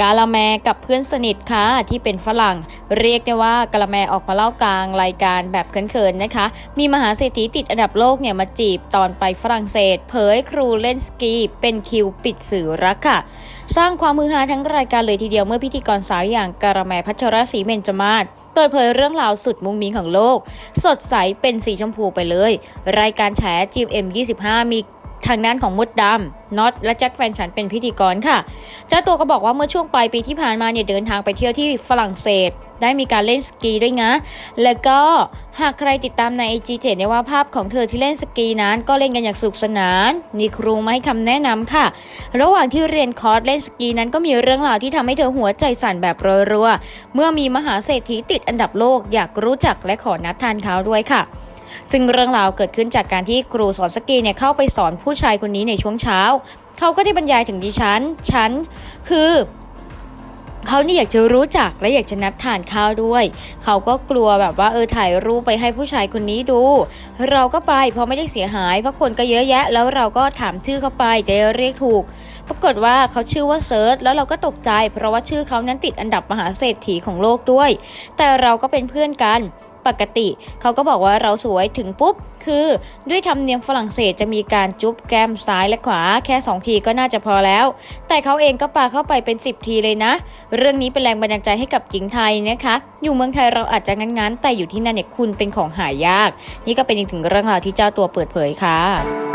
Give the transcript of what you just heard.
กาละแมกับเพื่อนสนิทค่ะที่เป็นฝรั่ง เรียกได้ว่ากาละแมออกมาเล่ากลางรายการแบบเขินๆนะคะ มีมหาเศรษฐีติดอันดับโลกเนี่ยมาจีบตอนไปฝรั่งเศส เผยครูเล่นสกีเป็นคิวปิดสื่อรักค่ะ สร้างความมือฮาทั้งรายการเลยทีเดียวเมื่อพิธีกรสาวอย่างกาละแมพัชรศรีเมนจมาศเปิดเผยเรื่องราวสุดมุ้งมิ้งของโลก สดใสเป็นสีชมพูไปเลย รายการแฉจีเอ็ม25 มี ทางด้านของมดดำน็อตและแจ็คแฟนฉันเป็นพิธีกรค่ะ เจ้าตัวก็บอกว่าเมื่อช่วงปลายปีที่ผ่านมาเนี่ยเดินทางไปเที่ยวที่ฝรั่งเศส ได้มีการเล่นสกีด้วยนะ แล้วก็หากใครติดตามในไอจีเห็นได้ว่าภาพของเธอที่เล่นสกีนั้น ก็เล่นกันอย่างสนุกสนาน มีครูมาให้คำแนะนำค่ะ ระหว่างที่เรียนคอร์สเล่นสกีนั้นก็มีเรื่องราวที่ทำให้เธอหัวใจสั่นแบบรัวๆเมื่อมีมหาเศรษฐีติดอันดับโลกอยากรู้จักและขอนัดทานเขาด้วยค่ะ ซึ่งเรื่องราวเกิดขึ้นจากการที่ครูสอนสกีเนี่ยเข้าไปสอนผู้ชายคนนี้ในช่วงเช้า เขาก็ได้บรรยายถึงดิฉัน ฉันคือเขานี่อยากจะรู้จักและอยากจะนัดทานข้าวด้วย เขาก็กลัวแบบว่าเออถ่ายรูปไปให้ผู้ชายคนนี้ดู เราก็ไปเพราะไม่ได้เสียหายเพราะคนก็เยอะแยะ แล้วเราก็ถามชื่อเขาไปจะเรียกถูก ปรากฏว่าเขาชื่อว่าเซิร์ชแล้วเราก็ตกใจ เพราะว่าชื่อเขานั้นติดอันดับมหาเศรษฐีของโลกด้วย แต่เราก็เป็นเพื่อนกัน ปกติ เขาก็บอกว่าเราสวยถึงปุ๊บ คือด้วยธรรมเนียมฝรั่งเศสจะมีการจุ๊บแก้มซ้ายและขวาแค่ 2 ทีก็น่าจะพอแล้ว แต่เขาเองก็ปาเข้าไปเป็น 10 ทีเลยนะ เรื่องนี้เป็นแรงบันดาลใจให้กับหญิงไทยนะคะ อยู่เมืองไทยเราอาจจะงั้นๆ แต่อยู่ที่นั่นเนี่ยคุณเป็นของหายาก นี่ก็เป็นอีกถึงเรื่องราวที่เจ้าตัวเปิดเผยค่ะ